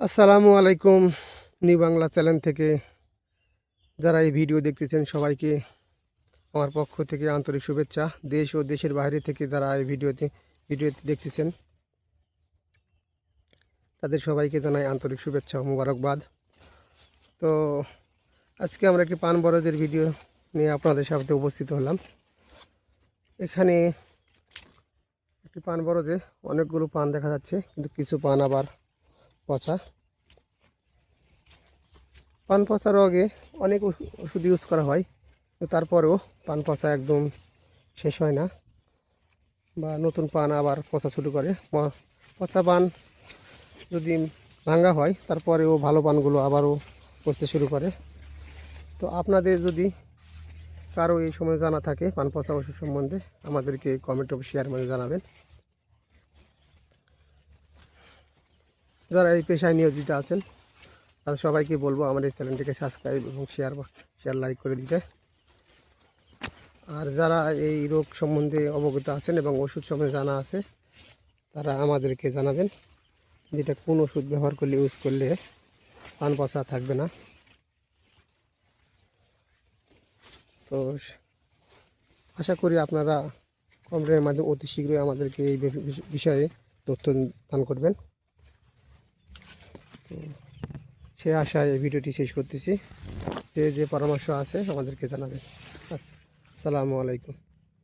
আসসালামু আলাইকুম new Bangla channel থেকে যারা এই ভিডিও দেখতেছেন সবাইকে আমার পক্ষ থেকে আন্তরিক শুভেচ্ছা। দেশ ও দেশের বাইরে থেকে যারা এই ভিডিওতে ভিডিওতে দেখতেছেন, তাদের সবাইকে জানাই আন্তরিক শুভেচ্ছা মুবারকবাদ। তো আজকে আমরা একটি পান বরজের ভিডিও নিয়ে আপনাদের সাথে উপস্থিত হলাম। এখানে একটি পান বরজে অনেকগুলো পান দেখা যাচ্ছে, কিন্তু কিছু পান আবার পচা। পান পচা রোগে অনেক ওষু- ওষুধ ইউজ করা হয় তারপরেও পান পচা একদম শেষ হয় না। বা নতুন পান আবার পচা শুরু করে। পচা পান যদি ভাঙা হয়, তারপরেও ভালো পানগুলো আবারও পচতে শুরু করে। তো আপনাদের যদি কারও এই সময় জানা থাকে, পান পচা ওষুধ সম্বন্ধে, আমাদেরকে কমেন্ট অফ শেয়ার মানে জানাবেন। যারা এই পেশায় নিয়োজিত আছেন, তাদের সবাইকে বলব আমার এই চ্যানেলটিকে সাবস্ক্রাইব এবং শেয়ার শেয়ার লাইক করে দিতে। আর যারা এই রোগ সম্বন্ধে অবগত আছেন এবং ওষুধ সম্বন্ধে জানা আছে, তারা আমাদেরকে জানাবেন যেটা কোন ওষুধ ব্যবহার করলে ইউজ করলে পান পচা থাকবে না। তো আশা করি আপনারা কমেন্টের মাধ্যমে অতি শীঘ্রই আমাদেরকে এই বিষয়ে তথ্য দান করবেন। সে আশায় ভিডিওটি শেষ করতেছি। যে যে পরামর্শ আছে আমাদেরকে জানাবেন। আচ্ছা আসসালামু আলাইকুম।